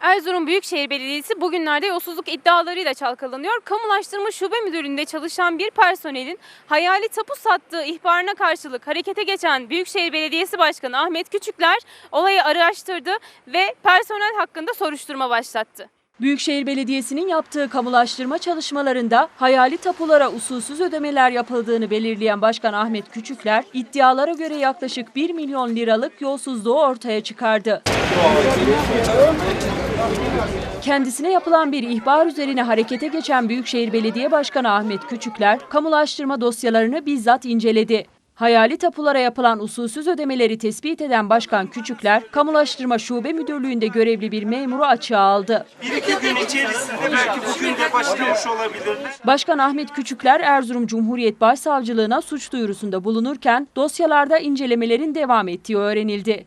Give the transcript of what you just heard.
Erzurum Büyükşehir Belediyesi bugünlerde yolsuzluk iddialarıyla çalkalanıyor. Kamulaştırma Şube Müdürlüğü'nde çalışan bir personelin hayali tapu sattığı ihbarına karşılık harekete geçen Büyükşehir Belediyesi Başkanı Ahmet Küçükler olayı araştırdı ve personel hakkında soruşturma başlattı. Büyükşehir Belediyesi'nin yaptığı kamulaştırma çalışmalarında hayali tapulara usulsüz ödemeler yapıldığını belirleyen Başkan Ahmet Küçükler, iddialara göre yaklaşık 1 milyon liralık yolsuzluğu ortaya çıkardı. Kendisine yapılan bir ihbar üzerine harekete geçen Büyükşehir Belediye Başkanı Ahmet Küçükler, kamulaştırma dosyalarını bizzat inceledi. Hayali tapulara yapılan usulsüz ödemeleri tespit eden Başkan Küçükler, Kamulaştırma Şube Müdürlüğü'nde görevli bir memuru açığa aldı. Bir iki gün içerisinde belki bugün de başlamış olabilirler. Başkan Ahmet Küçükler Erzurum Cumhuriyet Başsavcılığına suç duyurusunda bulunurken dosyalarda incelemelerin devam ettiği öğrenildi.